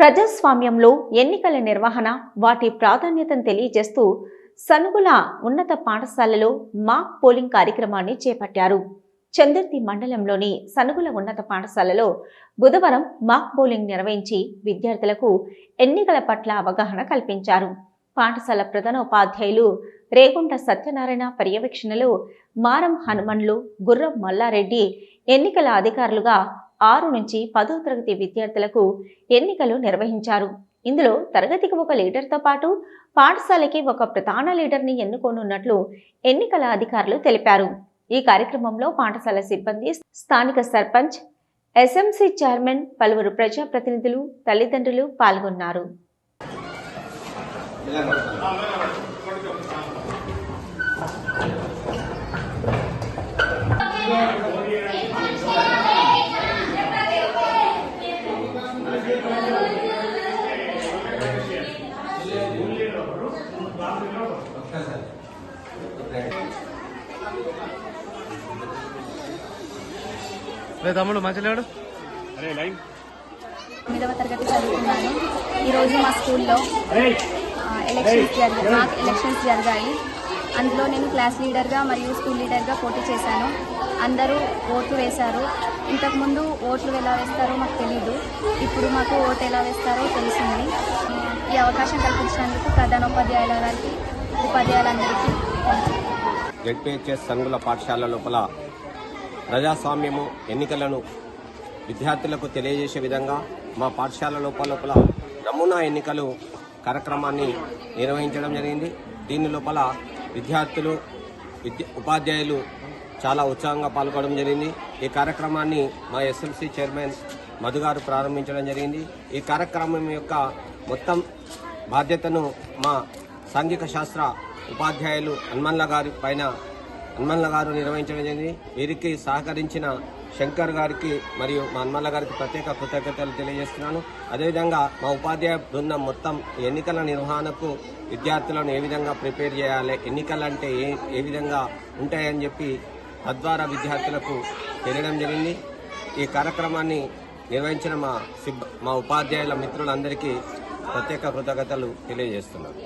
ప్రజాస్వామ్యంలో ఎన్నికల నిర్వహణ వాటి ప్రాధాన్యతను తెలియజేస్తూ సనుగుల ఉన్నత పాఠశాలలో మాక్ పోలింగ్ కార్యక్రమాన్ని చేపట్టారు. చందర్తి మండలంలోని సనుగుల ఉన్నత పాఠశాలలో బుధవారం మాక్ పోలింగ్ నిర్వహించి విద్యార్థులకు ఎన్నికల పట్ల అవగాహన కల్పించారు. పాఠశాల ప్రధానోపాధ్యాయులు రేగుంట సత్యనారాయణ పర్యవేక్షణలో మారం హనుమన్లు గుర్రం మల్లారెడ్డి ఎన్నికల అధికారులుగా ఆరు నుంచి పదో తరగతి విద్యార్థులకు ఎన్నికలు నిర్వహించారు. ఇందులో తరగతికి ఒక లీడర్తో పాటు పాఠశాలకి ఒక ప్రధాన లీడర్ని ఎన్నుకోనున్నట్లు ఎన్నికల అధికారులు తెలిపారు. ఈ కార్యక్రమంలో పాఠశాల సిబ్బంది స్థానిక సర్పంచ్ ఎస్ఎంసీ చైర్మన్ పలువురు ప్రజాప్రతినిధులు తల్లిదండ్రులు పాల్గొన్నారు. రే తమ్ముడు మంచిలేడు తొమ్మిదవ తరగతి చదువుతున్నాను. ఈరోజు మా స్కూల్లో ఎలక్షన్స్ జరిగాయి. మాకు ఎలక్షన్స్ జరిగాయి. అందులో నేను క్లాస్ లీడర్గా మరియు స్కూల్ లీడర్గా పోటీ చేశాను. అందరూ ఓట్లు వేశారు. ఇంతకుముందు ఓట్లు ఎలా వేస్తారో మాకు తెలియదు ఇప్పుడు మాకు ఓటు ఎలా వేస్తారో తెలిసింది. ఈ అవకాశం కల్పించినందుకు ప్రధానోపాధ్యాయుల గారికి ఉపాధ్యాయులందరికీ థ్యాంక్ జెడ్పీహెచ్ఎస్ పాఠశాల లోపల ప్రజాస్వామ్యము ఎన్నికలను విద్యార్థులకు తెలియజేసే విధంగా మా పాఠశాల లోపల లోపల నమూనా ఎన్నికలు కార్యక్రమాన్ని నిర్వహించడం జరిగింది. దీని లోపల విద్యార్థులు విద్య ఉపాధ్యాయులు చాలా ఉత్సాహంగా పాల్గొనడం జరిగింది. ఈ కార్యక్రమాన్ని మా ఎస్ఎంసీ చైర్మన్ మధు గారు ప్రారంభించడం జరిగింది. ఈ కార్యక్రమం యొక్క మొత్తం బాధ్యతను మా సాంఘిక శాస్త్ర ఉపాధ్యాయులు హనుమన్ల గారి పైన హనుమన్ల గారు నిర్వహించడం జరిగింది. వీరికి సహకరించిన శంకర్ గారికి మరియు మా హనుమన్ల గారికి ప్రత్యేక కృతజ్ఞతలు తెలియజేస్తున్నాను. అదేవిధంగా మా ఉపాధ్యాయ బృందం మొత్తం ఈ ఎన్నికల నిర్వహణకు విద్యార్థులను ఏ విధంగా ప్రిపేర్ చేయాలి ఎన్నికలు అంటే ఏ ఏ విధంగా ఉంటాయని చెప్పి తద్వారా విద్యార్థులకు తెలియడం జరిగింది. ఈ కార్యక్రమాన్ని నిర్వహించిన మా సిబ్ మా ఉపాధ్యాయుల మిత్రులందరికీ ప్రత్యేక కృతజ్ఞతలు తెలియజేస్తున్నాను.